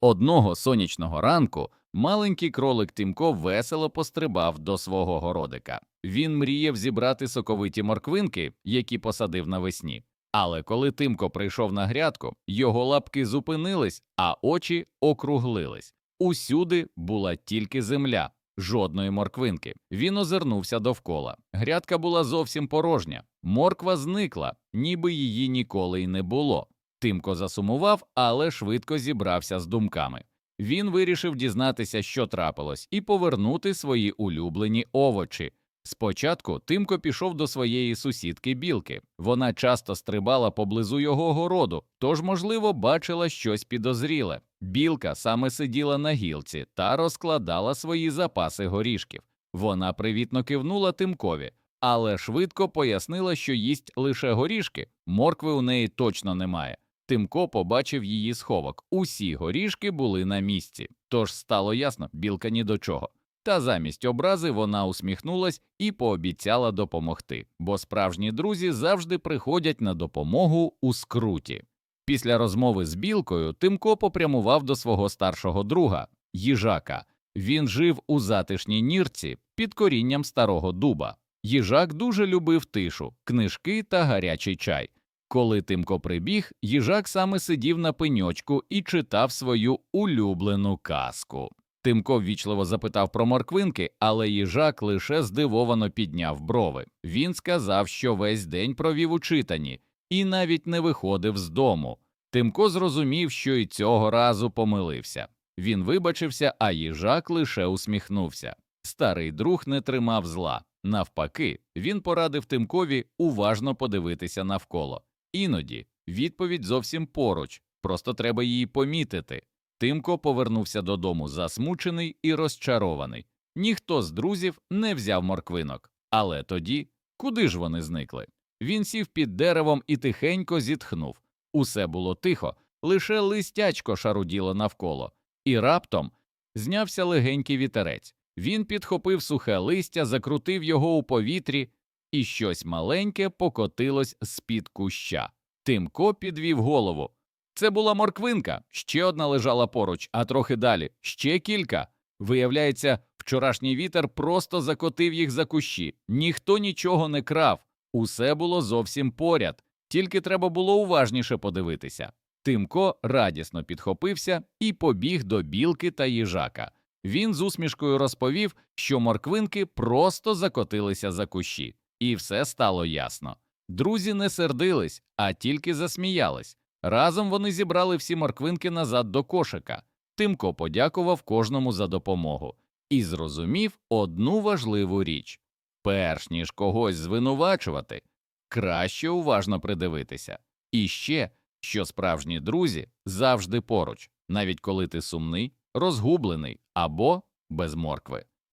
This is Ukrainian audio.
Одного сонячного ранку маленький кролик Тимко весело пострибав до свого городика. Він мріяв зібрати соковиті морквинки, які посадив навесні. Але коли Тимко прийшов на грядку, його лапки зупинились, а очі округлились. Усюди була тільки земля, жодної морквинки. Він озирнувся довкола. Грядка була зовсім порожня. Морква зникла, ніби її ніколи й не було. Тимко засумував, але швидко зібрався з думками. Він вирішив дізнатися, що трапилось, і повернути свої улюблені овочі. Спочатку Тимко пішов до своєї сусідки білки. Вона часто стрибала поблизу його городу, тож, можливо, бачила щось підозріле. Білка саме сиділа на гілці та розкладала свої запаси горішків. Вона привітно кивнула Тимкові, але швидко пояснила, що їсть лише горішки, моркви у неї точно немає. Тимко побачив її сховок. Усі горішки були на місці, тож стало ясно, білка ні до чого. Та замість образи вона усміхнулась і пообіцяла допомогти, бо справжні друзі завжди приходять на допомогу у скруті. Після розмови з білкою Тимко попрямував до свого старшого друга їжака. Він жив у затишній нірці під корінням старого дуба. Їжак дуже любив тишу, книжки та гарячий чай. Коли Тимко прибіг, їжак саме сидів на пеньочку і читав свою улюблену казку. Тимко ввічливо запитав про морквинки, але їжак лише здивовано підняв брови. Він сказав, що весь день провів у читанні і навіть не виходив з дому. Тимко зрозумів, що й цього разу помилився. Він вибачився, а їжак лише усміхнувся. Старий друг не тримав зла. Навпаки, він порадив Тимкові уважно подивитися навколо. Іноді відповідь зовсім поруч, просто треба її помітити. Тимко повернувся додому засмучений і розчарований. Ніхто з друзів не взяв морквинок. Але тоді куди ж вони зникли? Він сів під деревом і тихенько зітхнув. Усе було тихо, лише листячко шаруділо навколо, і раптом знявся легенький вітерець. Він підхопив сухе листя, закрутив його у повітрі, і щось маленьке покотилось з-під куща. Тимко підвів голову. Це була морквинка, ще одна лежала поруч, а трохи далі ще кілька. Виявляється, вчорашній вітер просто закотив їх за кущі. Ніхто нічого не крав, усе було зовсім поряд, тільки треба було уважніше подивитися. Тимко радісно підхопився і побіг до білки та їжака. Він з усмішкою розповів, що морквинки просто закотилися за кущі, і все стало ясно. Друзі не сердились, а тільки засміялись. Разом вони зібрали всі морквинки назад до кошика. Тимко подякував кожному за допомогу і зрозумів одну важливу річ перш ніж когось звинувачувати, краще уважно придивитися. І ще, що справжні друзі завжди поруч, навіть коли ти сумний, розгублений або без моркви.